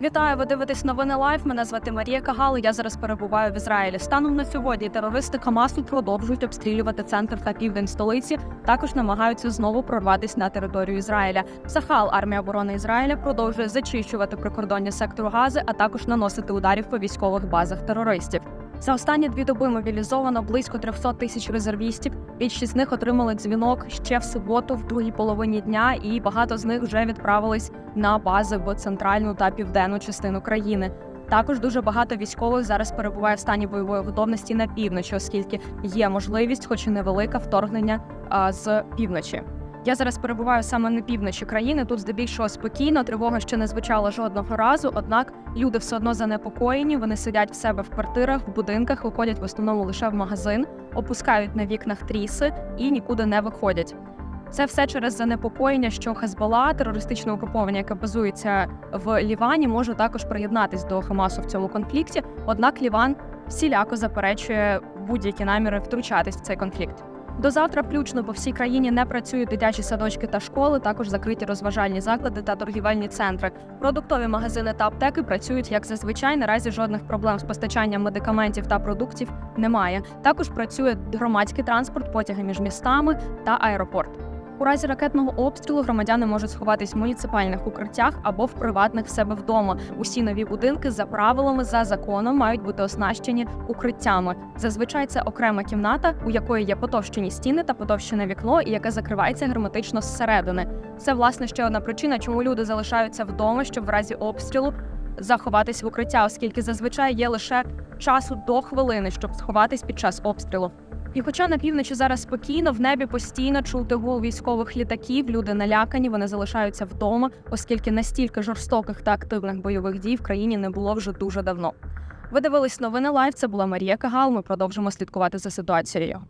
Вітаю, ви дивитесь новини Лайф. Мене звати Марія Кагал. Я зараз перебуваю в Ізраїлі. Станом на сьогодні терористи Хамасу продовжують обстрілювати центр та південь столиці. Також намагаються знову прорватися на територію Ізраїля. Сахал, армія оборони Ізраїля, продовжує зачищувати прикордоння сектору Гази, а також наносити ударів по військових базах терористів. За останні дві доби мобілізовано близько 300 тисяч резервістів. Більшість з них отримали дзвінок ще в суботу, в другій половині дня, і багато з них вже відправились на бази в центральну та південну частину країни. Також дуже багато військових зараз перебуває в стані бойової готовності на півночі, оскільки є можливість, хоч і невелика, вторгнення з півночі. Я зараз перебуваю саме на півночі країни. Тут здебільшого спокійно, тривога ще не звучала жодного разу. Однак люди все одно занепокоєні. Вони сидять в себе в квартирах, в будинках, виходять в основному лише в магазин, опускають на вікнах тріси і нікуди не виходять. Це все через занепокоєння, що Хезбола, терористичне угруповання, яке базується в Лівані, може також приєднатись до Хамасу в цьому конфлікті. Однак Ліван всіляко заперечує будь-які наміри втручатись в цей конфлікт. До завтра включно по всій країні не працюють дитячі садочки та школи, також закриті розважальні заклади та торгівельні центри. Продуктові магазини та аптеки працюють як зазвичай. Наразі жодних проблем з постачанням медикаментів та продуктів немає. Також працює громадський транспорт, потяги між містами та аеропорт. У разі ракетного обстрілу громадяни можуть сховатись в муніципальних укриттях або в приватних в себе вдома. Усі нові будинки за правилами за законом мають бути оснащені укриттями. Зазвичай це окрема кімната, у якої є потовщені стіни та потовщене вікно, і яке закривається герметично зсередини. Це власне ще одна причина, чому люди залишаються вдома, щоб в разі обстрілу заховатись в укриття, оскільки зазвичай є лише часу до хвилини, щоб сховатись під час обстрілу. І хоча на півночі зараз спокійно, в небі постійно чути гул військових літаків, люди налякані, вони залишаються вдома, оскільки настільки жорстоких та активних бойових дій в країні не було вже дуже давно. Ви дивились новини лайв. Це була Марія Кагал. Ми продовжимо слідкувати за ситуацією.